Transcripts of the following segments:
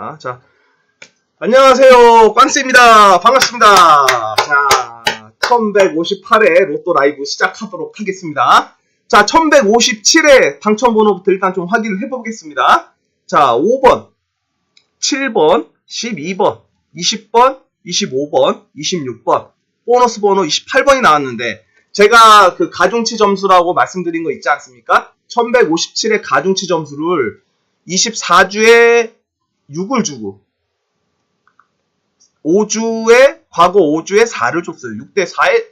아, 자, 안녕하세요. 꽝스입니다. 반갑습니다. 자, 1158회 로또 라이브 시작하도록 하겠습니다. 자, 1157회 당첨번호부터 일단 좀 확인을 해보겠습니다. 자, 5번, 7번, 12번, 20번, 25번, 26번, 보너스 번호 28번이 나왔는데, 제가 그 가중치 점수라고 말씀드린 거 있지 않습니까? 1157의 가중치 점수를 24주에 6을 주고 5주에 과거 5주에 4를 줬어요. 6대 4의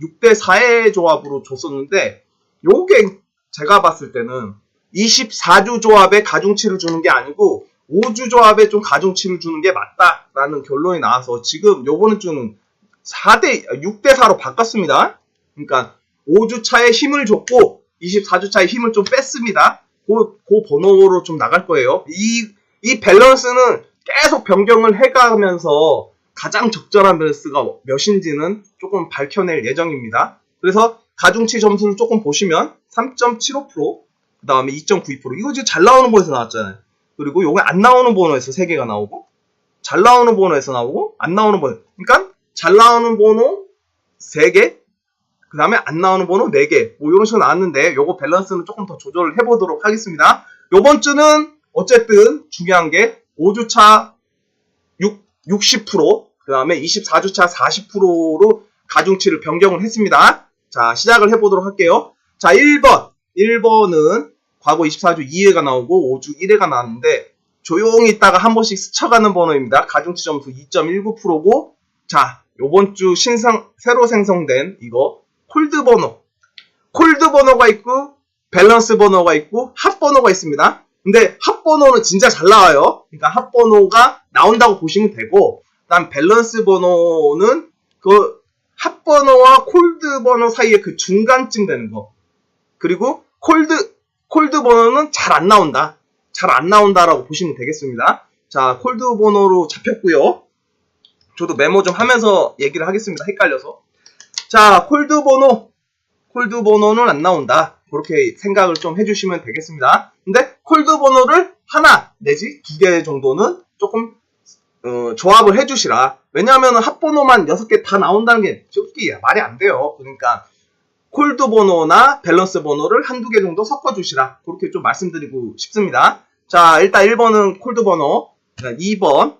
6대 4의 조합으로 줬었는데 요게 제가 봤을 때는 24주 조합에 가중치를 주는 게 아니고 5주 조합에 좀 가중치를 주는 게 맞다라는 결론이 나와서 지금 요번 주는 4대 6대 4로 바꿨습니다. 그러니까 5주 차에 힘을 줬고 24주 차에 힘을 좀 뺐습니다. 그, 그 번호로 좀 나갈 거예요. 이, 이 밸런스는 계속 변경을 해가면서 가장 적절한 밸런스가 몇인지는 조금 밝혀낼 예정입니다. 그래서 가중치 점수를 조금 보시면 3.75%, 그 다음에 2.92%. 이거 지금 잘 나오는 번호에서 나왔잖아요. 그리고 요거 안 나오는 번호에서 3개가 나오고, 잘 나오는 번호에서 나오고, 안 나오는 번호. 그러니까 잘 나오는 번호 3개, 그 다음에 안 나오는 번호 4개. 뭐 이런 식으로 나왔는데 요거 밸런스는 조금 더 조절을 해보도록 하겠습니다. 요번 주는 어쨌든 중요한 게 5주차 6, 60%, 그 다음에 24주차 40%로 가중치를 변경을 했습니다. 자, 시작을 해보도록 할게요. 자, 1번. 1번은 과거 24주 2회가 나오고 5주 1회가 나왔는데 조용히 있다가 한 번씩 스쳐가는 번호입니다. 가중치 점수 2.19%고 자, 요번 주 신상 새로 생성된 이거 콜드 번호. 콜드 번호가 있고 밸런스 번호가 있고 핫 번호가 있습니다. 근데 핫 번호는 진짜 잘 나와요. 그러니까 핫 번호가 나온다고 보시면 되고 그다음 밸런스 번호는 그핫 번호와 콜드 번호 사이에 그 중간쯤 되는 거. 그리고 콜드 콜드 번호는 잘 안 나온다. 잘 안 나온다라고 보시면 되겠습니다. 자, 콜드 번호로 잡혔고요. 저도 메모 좀 하면서 얘기를 하겠습니다. 헷갈려서. 자, 콜드 번호. 콜드 번호는 안 나온다. 그렇게 생각을 좀 해주시면 되겠습니다. 근데 콜드 번호를 하나 내지 두 개 정도는 조금 어, 조합을 해주시라. 왜냐하면 핫번호만 6개 다 나온다는 게 솔직히 말이 안 돼요. 그러니까 콜드 번호나 밸런스 번호를 한두 개 정도 섞어주시라. 그렇게 좀 말씀드리고 싶습니다. 자, 일단 1번은 콜드 번호. 2번.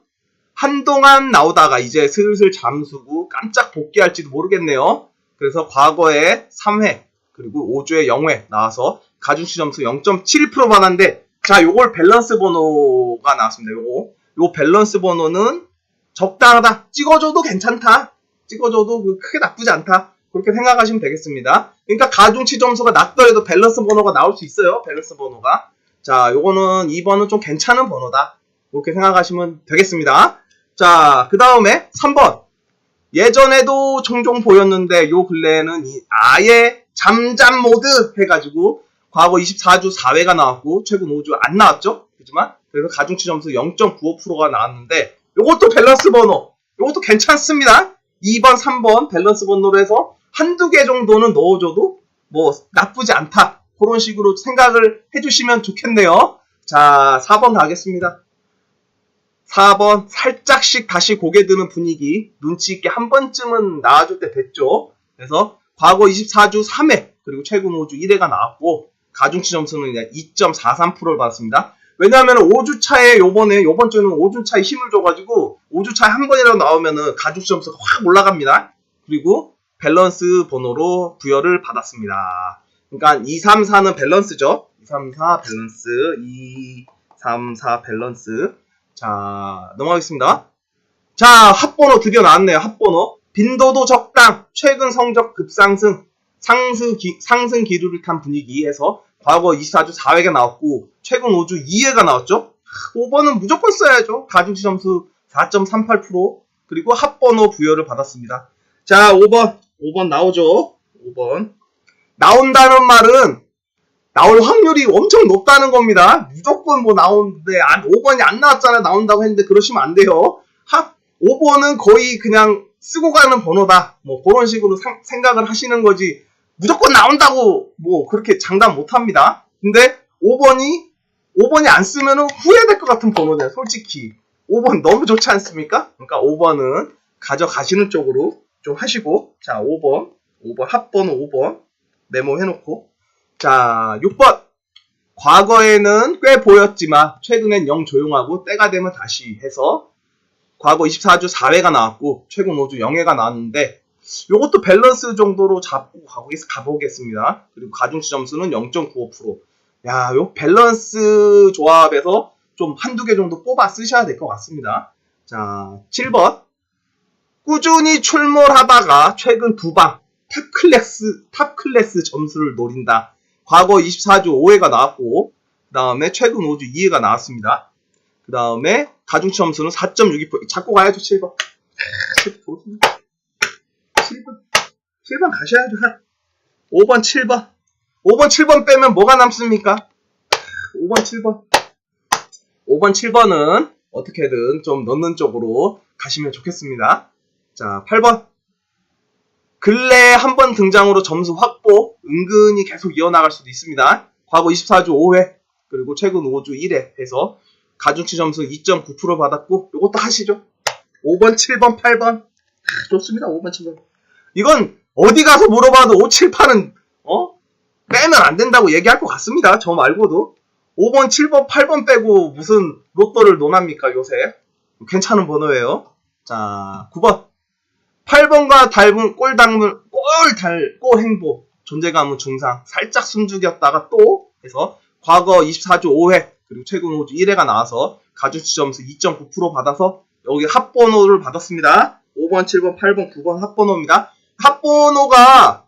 한동안 나오다가 이제 슬슬 잠수고 깜짝 복귀할지도 모르겠네요. 그래서 과거에 3회, 그리고 5주에 0회 나와서 가중치 점수 0.71% 받았는데, 자, 요걸 밸런스 번호가 나왔습니다. 요거. 요 밸런스 번호는 적당하다. 찍어줘도 괜찮다. 찍어줘도 그 크게 나쁘지 않다. 그렇게 생각하시면 되겠습니다. 그러니까 가중치 점수가 낮더라도 밸런스 번호가 나올 수 있어요. 밸런스 번호가. 자, 요거는 2번은 좀 괜찮은 번호다. 그렇게 생각하시면 되겠습니다. 자, 그 다음에 3번. 예전에도 종종 보였는데 요 근래에는 이 아예 잠잠 모드 해가지고 과거 24주 4회가 나왔고 최근 5주 안 나왔죠? 그지만 그래서 가중치 점수 0.95%가 나왔는데 요것도 밸런스 번호 요것도 괜찮습니다. 2번, 3번 밸런스 번호로 해서 한두 개 정도는 넣어줘도 뭐 나쁘지 않다. 그런 식으로 생각을 해주시면 좋겠네요. 자, 4번 가겠습니다. 4번 살짝씩 다시 고개 드는 분위기 눈치 있게 한 번쯤은 나와줄 때 됐죠. 그래서 과거 24주 3회 그리고 최근 5주 1회가 나왔고 가중치 점수는 2.43%를 받았습니다. 왜냐하면 5주 차에 요번에 요번 주는 5주 차에 힘을 줘가지고 5주 차에 한 번이라도 나오면은 가중치 점수가 확 올라갑니다. 그리고 밸런스 번호로 부여를 받았습니다. 그러니까 2, 3, 4는 밸런스죠. 2, 3, 4 밸런스 2, 3, 4 밸런스 자, 넘어가겠습니다. 자, 합번호 드디어 나왔네요. 합번호. 빈도도 적당. 최근 성적 급상승. 상승, 기, 상승 기류를 탄 분위기에서 과거 24주 4회가 나왔고 최근 5주 2회가 나왔죠. 5번은 무조건 써야죠. 가중치 점수 4.38% 그리고 합번호 부여를 받았습니다. 자, 5번. 5번 나오죠. 5번. 나온다는 말은 나올 확률이 엄청 높다는 겁니다. 무조건 뭐 나오는데 안 5번이 안 나왔잖아 나온다고 했는데 그러시면 안 돼요. 합 5번은 거의 그냥 쓰고 가는 번호다. 뭐 그런 식으로 상- 생각을 하시는 거지. 무조건 나온다고 뭐 그렇게 장담 못 합니다. 근데 5번이 5번이 안 쓰면은 후회될 것 같은 번호네요. 솔직히. 5번 너무 좋지 않습니까? 그러니까 5번은 가져가시는 쪽으로 좀 하시고, 자, 5번, 5번, 합번호 5번 메모해놓고, 자, 6번. 과거에는 꽤 보였지만, 최근엔 영 조용하고, 때가 되면 다시 해서, 과거 24주 4회가 나왔고, 최근 5주 0회가 나왔는데, 요것도 밸런스 정도로 잡고 가보겠- 가보겠습니다. 그리고 가중치 점수는 0.95%. 야, 요 밸런스 조합에서 좀 한두 개 정도 뽑아 쓰셔야 될 것 같습니다. 자, 7번. 꾸준히 출몰하다가 최근 두 방 탑 클래스, 탑 클래스 점수를 노린다. 과거 24주 5회가 나왔고, 그 다음에 최근 5주 2회가 나왔습니다. 그 다음에 가중치 점수는 4.62%. 잡고 가야죠, 7번. 7번. 7번 가셔야죠. 한 5번, 7번. 5번, 7번 빼면 뭐가 남습니까? 5번, 7번. 5번, 7번은 어떻게든 좀 넣는 쪽으로 가시면 좋겠습니다. 자, 8번. 근래에 한 번 등장으로 점수 확보, 은근히 계속 이어나갈 수도 있습니다. 과거 24주 5회, 그리고 최근 5주 1회 해서 가중치 점수 2.9% 받았고, 요것도 하시죠. 5번, 7번, 8번. 좋습니다. 5번, 7번. 이건 어디 가서 물어봐도 5, 7, 8은, 어? 빼면 안 된다고 얘기할 것 같습니다. 저 말고도. 5번, 7번, 8번 빼고 무슨 로또를 논합니까, 요새? 괜찮은 번호예요. 자, 9번. 8번과 닮은 꼴닮은, 꼴달, 꼬행보. 존재감은 중상. 살짝 숨죽였다가 또 해서 과거 24주 5회, 그리고 최근 5주 1회가 나와서 가중치 점수 2.9% 받아서 여기 합번호를 받았습니다. 5번, 7번, 8번, 9번 합번호입니다. 합번호가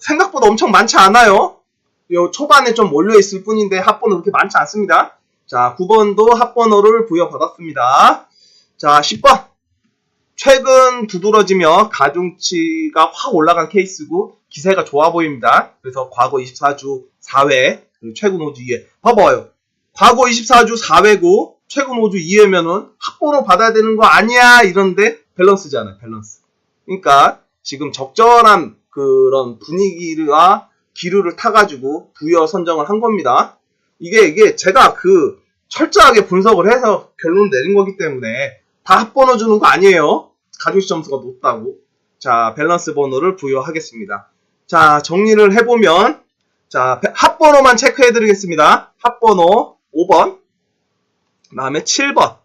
생각보다 엄청 많지 않아요. 요 초반에 좀 몰려있을 뿐인데 합번호 그렇게 많지 않습니다. 자, 9번도 합번호를 부여받았습니다. 자, 10번. 최근 두드러지며 가중치가 확 올라간 케이스고 기세가 좋아 보입니다. 그래서 과거 24주 4회, 그리고 최근 5주 2회. 봐봐요. 과거 24주 4회고 최근 5주 2회면은 합번호 받아야 되는 거 아니야 이런데 밸런스잖아요. 밸런스. 그러니까 지금 적절한 그런 분위기와 기류를 타가지고 부여 선정을 한 겁니다. 이게 이게 제가 그 철저하게 분석을 해서 결론 내린 거기 때문에 다 합번호 주는 거 아니에요. 가중치 점수가 높다고. 자 밸런스 번호를 부여하겠습니다. 자 정리를 해보면 자 합번호만 체크해드리겠습니다. 합번호 5번, 다음에 7번,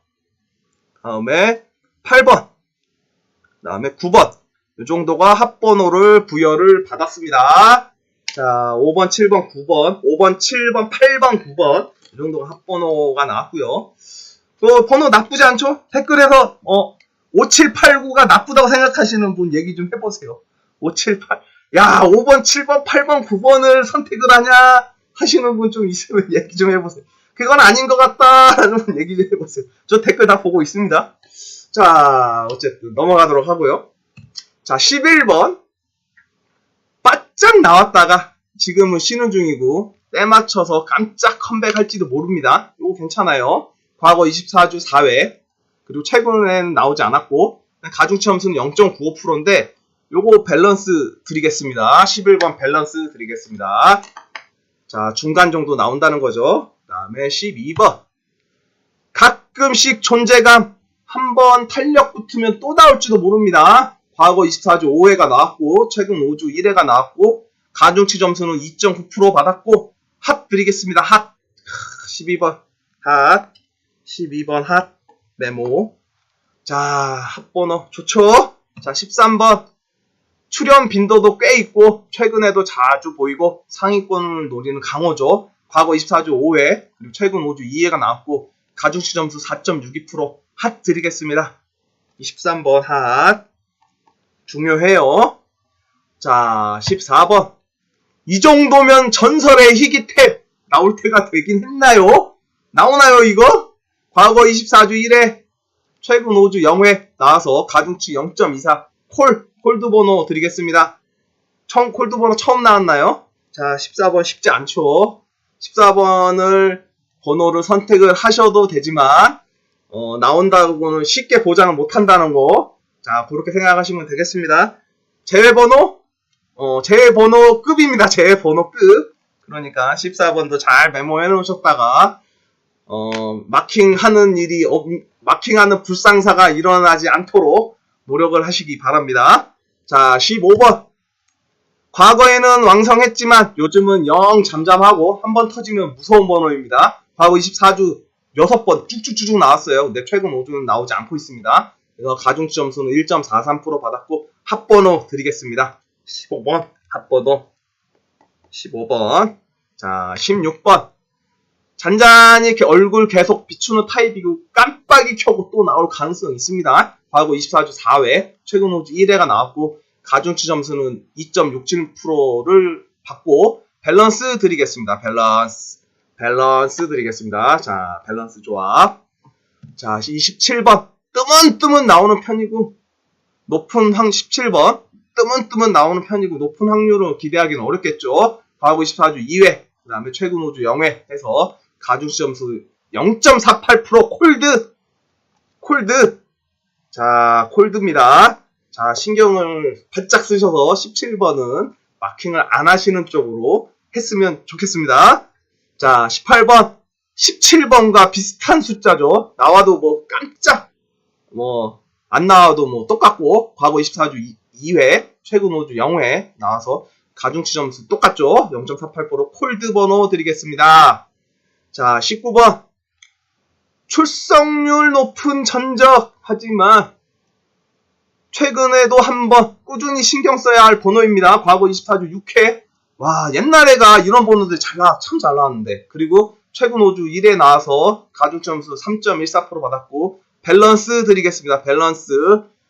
다음에 8번, 다음에 9번. 이 정도가 합번호를 부여를 받았습니다. 자, 5번, 7번, 9번, 5번, 7번, 8번, 9번. 이 정도가 합번호가 나왔고요. 그 번호 나쁘지 않죠? 댓글에서 어 5789가 나쁘다고 생각하시는 분 얘기 좀 해보세요. 578. 야, 5번, 7번, 8번, 9번을 선택을 하냐 하시는 분 좀 있으면 얘기 좀 해보세요. 그건 아닌 것 같다라는 분 얘기 좀 해보세요. 저 댓글 다 보고 있습니다. 자, 어쨌든 넘어가도록 하고요. 자, 11번. 바짝 나왔다가 지금은 쉬는 중이고 때 맞춰서 깜짝 컴백할지도 모릅니다. 이거 괜찮아요. 과거 24주 4회 그리고 최근엔 나오지 않았고 가중치 점수는 0.95%인데 요거 밸런스 드리겠습니다. 11번 밸런스 드리겠습니다. 자, 중간 정도 나온다는 거죠. 그 다음에 12번. 가끔씩 존재감. 한 번 탄력 붙으면 또 나올지도 모릅니다. 과거 24주 5회가 나왔고, 최근 5주 1회가 나왔고, 가중치 점수는 2.9% 받았고, 핫 드리겠습니다. 핫. 12번. 핫. 12번 핫. 메모. 자, 핫번호. 좋죠? 자, 13번. 출연 빈도도 꽤 있고 최근에도 자주 보이고 상위권을 노리는 강호죠. 과거 24주 5회 그리고 최근 5주 2회가 나왔고 가중치 점수 4.62%핫 드리겠습니다. 23번 핫 중요해요. 자 14번 이 정도면 전설의 희귀탭 나올 때가 되긴 했나요? 나오나요 이거? 과거 24주 1회 최근 5주 0회 나와서 가중치 0.24 콜 콜드 번호 드리겠습니다. 처음 콜드 번호 처음 나왔나요? 자, 14번 쉽지 않죠. 14번을 번호를 선택을 하셔도 되지만 어, 나온다고는 쉽게 보장을 못 한다는 거. 자, 그렇게 생각하시면 되겠습니다. 제외 번호 어, 제외 번호 급입니다. 제외 번호 급. 그러니까 14번도 잘 메모해 놓으셨다가 어, 마킹하는 일이 없, 마킹하는 불상사가 일어나지 않도록 노력을 하시기 바랍니다. 자, 15번. 과거에는 왕성했지만 요즘은 영 잠잠하고 한 번 터지면 무서운 번호입니다. 과거 24주 6번 쭉쭉쭉 나왔어요. 근데 최근 5주는 나오지 않고 있습니다. 그래서 가중치 점수는 1.43% 받았고 합번호 드리겠습니다. 15번 합번호 15번 자 16번 잔잔히 이렇게 얼굴 계속 비추는 타입이고 깜빡이 켜고 또 나올 가능성이 있습니다. 과거 24주 4회 최근 5주 1회가 나왔고 가중치 점수는 2.67%를 받고 밸런스 드리겠습니다. 밸런스 밸런스 드리겠습니다. 자 밸런스 조합 자 27번 뜨문뜨문 나오는 편이고 높은 확 17번 뜨문뜨문 나오는 편이고 높은 확률을 기대하기는 어렵겠죠. 과거 24주 2회 그 다음에 최근 5주 0회 해서 가중치 점수 0.48% 콜드 콜드 자 콜드입니다. 자 신경을 바짝 쓰셔서 17번은 마킹을 안 하시는 쪽으로 했으면 좋겠습니다. 자 18번 17번과 비슷한 숫자죠. 나와도 뭐 깜짝 뭐 안 나와도 뭐 똑같고 과거 24주 2 회 최근 5주 0회 나와서 가중치 점수 똑같죠. 0.48% 콜드 번호 드리겠습니다. 자 19번 출석률 높은 전적 하지만 최근에도 한번 꾸준히 신경 써야 할 번호입니다. 과거 24주 6회 와 옛날에가 이런 번호들 잘 나, 참잘 나왔는데 그리고 최근 5주 1회 나와서 가중치 점수 3.14% 받았고 밸런스 드리겠습니다. 밸런스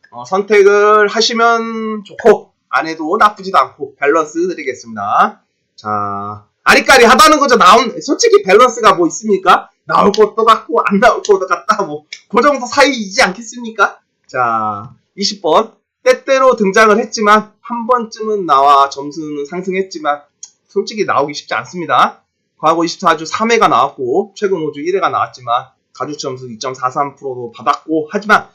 어, 선택을 하시면 좋고 안 해도 나쁘지도 않고 밸런스 드리겠습니다. 자 아리까리 하다는 거죠. 나온 솔직히 밸런스가 뭐 있습니까? 나올 것도 같고 안 나올 것도 같다 뭐 그 정도 사이이지 않겠습니까? 자 20번 때때로 등장을 했지만 한 번쯤은 나와 점수는 상승했지만 솔직히 나오기 쉽지 않습니다. 과거 24주 3회가 나왔고 최근 5주 1회가 나왔지만 가중 점수 2.43%도 받았고 하지만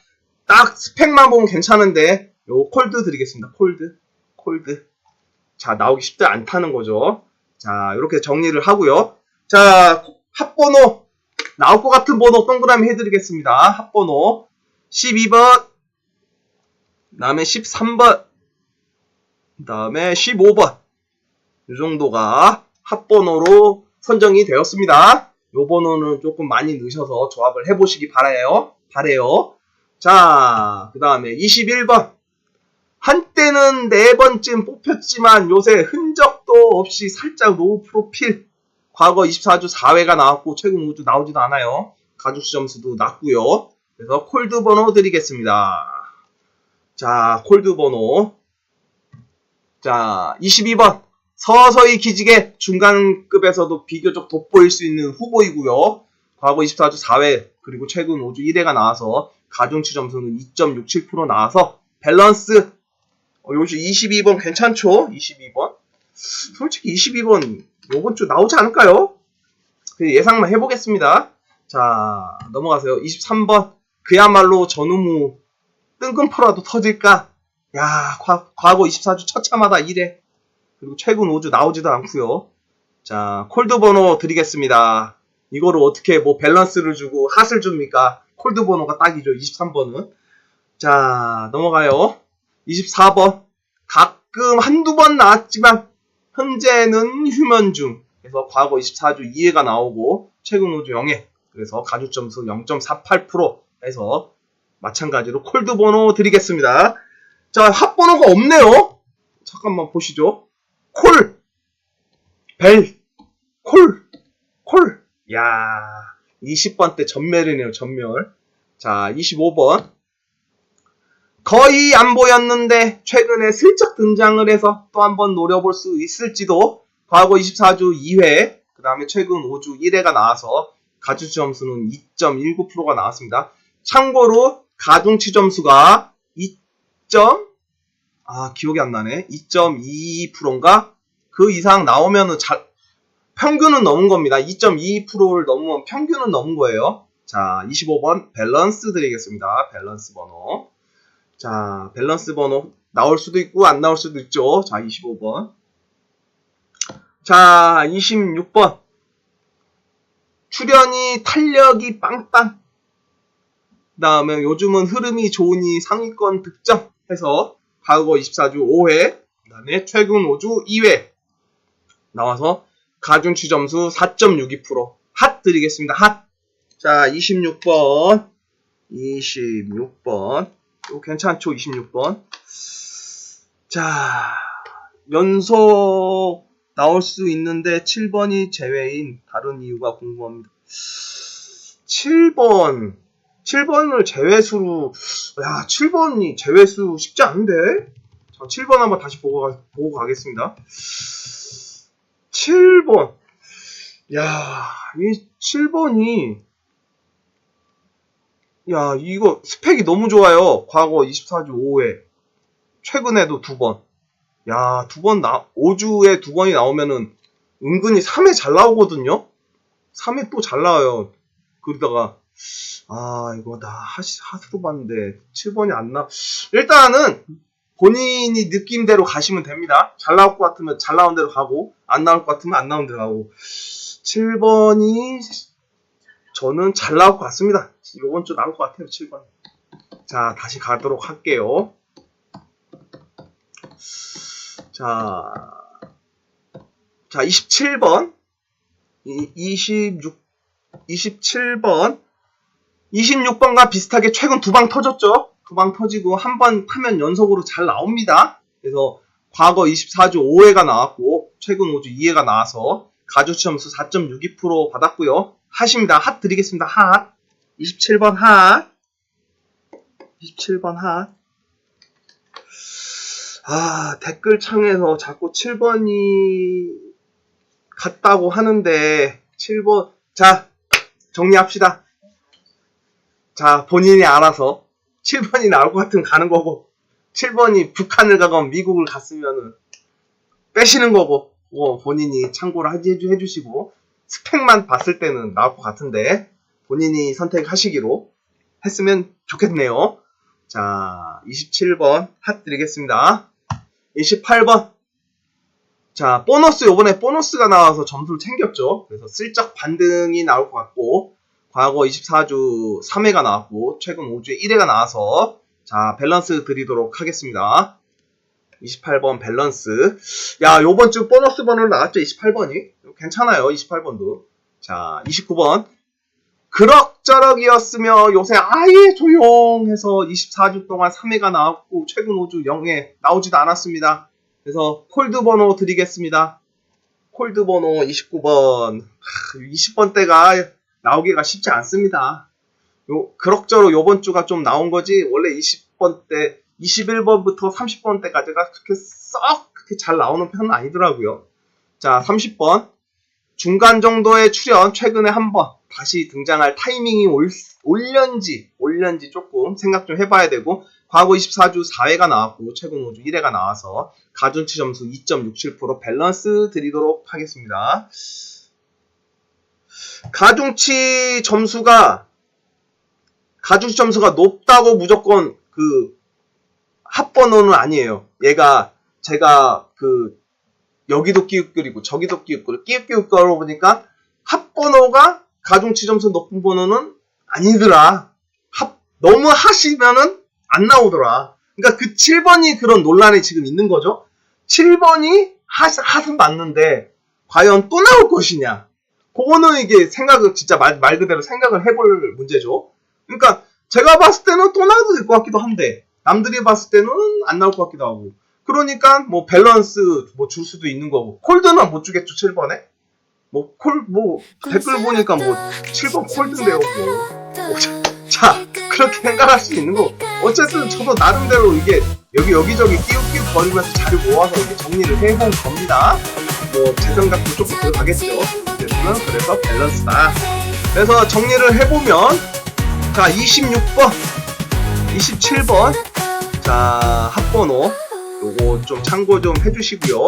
딱 스펙만 보면 괜찮은데 요 콜드 드리겠습니다. 콜드 콜드 자 나오기 쉽지 않다는 거죠. 자 이렇게 정리를 하고요. 자 합번호 나올 것 같은 번호 동그라미 해드리겠습니다. 합번호 12번 그 다음에 13번 그 다음에 15번 이 정도가 합번호로 선정이 되었습니다. 요 번호는 조금 많이 넣으셔서 조합을 해보시기 바라요. 바래요. 자, 그 다음에 21번. 한때는 네 번쯤 뽑혔지만 요새 흔적도 없이 살짝 로우 프로필. 과거 24주 4회가 나왔고 최근 5주 나오지도 않아요. 가죽수 점수도 낮고요. 그래서 콜드 번호 드리겠습니다. 자, 콜드 번호. 자, 22번. 서서히 기지개 중간급에서도 비교적 돋보일 수 있는 후보이고요. 과거 24주 4회 그리고 최근 5주 1회가 나와서 가중치 점수는 2.67% 나와서 밸런스 어, 요즘 22번 괜찮죠? 22번 솔직히 22번 요번 주 나오지 않을까요? 그 예상만 해보겠습니다. 자 넘어가세요. 23번 그야말로 전우무 뜬금포라도 터질까? 야 과, 과거 24주 첫 차마다 1회 그리고 최근 5주 나오지도 않고요. 자, 콜드 번호 드리겠습니다. 이거를 어떻게 뭐 밸런스를 주고 핫을 줍니까? 콜드 번호가 딱이죠. 23번은. 자, 넘어가요. 24번. 가끔 한두 번 나왔지만 현재는 휴면 중. 그래서 과거 24주 2회가 나오고 최근 5주 0회. 그래서 가주 점수 0.48% 해서 마찬가지로 콜드 번호 드리겠습니다. 자, 핫 번호가 없네요. 잠깐만 보시죠. 콜, 벨, 콜, 콜. 야, 20번 때 전멸이네요, 전멸. 자, 25번. 거의 안 보였는데 최근에 슬쩍 등장을 해서 또 한번 노려볼 수 있을지도 과거 24주 2회, 그 다음에 최근 5주 1회가 나와서 가주치 점수는 2.19%가 나왔습니다. 참고로 가중치 점수가 2. 아, 기억이 안 나네. 2.22%인가? 그 이상 나오면은 잘, 평균은 넘은 겁니다. 2.22%를 넘으면 평균은 넘은 거예요. 자, 25번 밸런스 드리겠습니다. 밸런스 번호. 자, 밸런스 번호 나올 수도 있고 안 나올 수도 있죠. 자, 25번. 자, 26번. 출연이 탄력이 빵빵. 그 다음에 요즘은 흐름이 좋으니 상위권 득점 해서 과거 24주 5회, 그 다음에 최근 5주 2회 나와서 가중치 점수 4.62%. 핫 드리겠습니다. 핫. 자, 26번. 26번. 이거 괜찮죠? 26번. 자, 연속 나올 수 있는데 7번이 제외인 다른 이유가 궁금합니다. 7번. 7번을 제외수로, 야, 7번이 제외수 쉽지 않은데? 자, 7번 한번 다시 보고, 가, 보고 가겠습니다. 7번. 야, 이 7번이, 야, 이거 스펙이 너무 좋아요. 과거 24주 5회. 최근에도 두 번. 야, 두 번 나, 5주에 두 번이 나오면은 은근히 3회 잘 나오거든요? 3회 또 잘 나와요. 그러다가, 아, 이거 나 하시, 하수도 봤는데 7번이 안 나. 일단은 본인이 느낌대로 가시면 됩니다. 잘 나올 것 같으면 잘 나온 대로 가고, 안 나올 것 같으면 안 나온 대로 가고. 7번이 저는 잘 나올 것 같습니다. 이번 주 나올 것 같아요, 7번. 자, 다시 가도록 할게요. 자, 자, 27번. 이, 26, 27번. 26번과 비슷하게 최근 두 방 터졌죠? 두 방 터지고 한번 타면 연속으로 잘 나옵니다. 그래서 과거 24주 5회가 나왔고, 최근 5주 2회가 나와서 가주치 점수 4.62% 받았고요. 핫입니다. 핫 드리겠습니다. 핫. 27번 핫. 27번 핫. 아, 댓글창에서 자꾸 7번이 같다고 하는데, 7번, 자, 정리합시다. 자, 본인이 알아서 7번이 나올 것 같으면 가는 거고, 7번이 북한을 가건 미국을 갔으면은 빼시는 거고, 뭐 본인이 참고를 해주, 해주시고, 스펙만 봤을 때는 나올 것 같은데, 본인이 선택하시기로 했으면 좋겠네요. 자, 27번 핫 드리겠습니다. 28번. 자, 보너스, 요번에 보너스가 나와서 점수를 챙겼죠. 그래서 슬쩍 반등이 나올 것 같고, 과거 24주 3회가 나왔고, 최근 5주에 1회가 나와서, 자, 밸런스 드리도록 하겠습니다. 28번 밸런스. 야, 요번 주 보너스 번호로 나왔죠, 28번이. 괜찮아요, 28번도. 자, 29번. 그럭저럭이었으며 요새 아예 조용해서 24주 동안 3회가 나왔고 최근 5주 0회 나오지도 않았습니다. 그래서 콜드 번호 드리겠습니다. 콜드 번호 29번. 20번 때가 나오기가 쉽지 않습니다. 요 그럭저럭 요번 주가 좀 나온 거지 원래 20번 때 21번부터 30번 때까지가 그렇게 썩 그렇게 잘 나오는 편은 아니더라고요. 자, 30번. 중간 정도의 출연 최근에 한번 다시 등장할 타이밍이 올, 올련지 올련지 조금 생각 좀 해봐야 되고 과거 24주 4회가 나왔고 최근 5주 1회가 나와서 가중치 점수 2.67% 밸런스 드리도록 하겠습니다. 가중치 점수가 가중치 점수가 높다고 무조건 그 합번호는 아니에요. 얘가 제가 그 여기도 끼웃거리고 저기도 끼웃거리고 끼웃끼웃 거려 보니까 합번호가 가중치 점수 높은 번호는 아니더라. 합, 너무 하시면은 안 나오더라. 그러니까 그 7번이 그런 논란이 지금 있는 거죠. 7번이 하, 핫은 맞는데 과연 또 나올 것이냐. 그거는 이게 생각을 진짜 말, 말 그대로 생각을 해볼 문제죠. 그러니까 제가 봤을 때는 또 나와도 될 것 같기도 한데 남들이 봤을 때는 안 나올 것 같기도 하고 그러니까 뭐 밸런스 뭐 줄 수도 있는 거고 콜드는 못 주겠죠 7번에? 뭐콜뭐 댓글 보니까 뭐 7번 콜드인데요 뭐. 자 그렇게 생각할 수 있는 거. 어쨌든 저도 나름대로 이게 여기 여기저기 끼웃끼웃 거리면서 자료 모아서 이렇게 정리를 해본 겁니다. 뭐제 생각도 조금 들어가겠죠. 어쨌든 그래서 밸런스다. 그래서 정리를 해보면 자 26번 27번. 자 합번호 요거 좀 참고 좀 해주시고요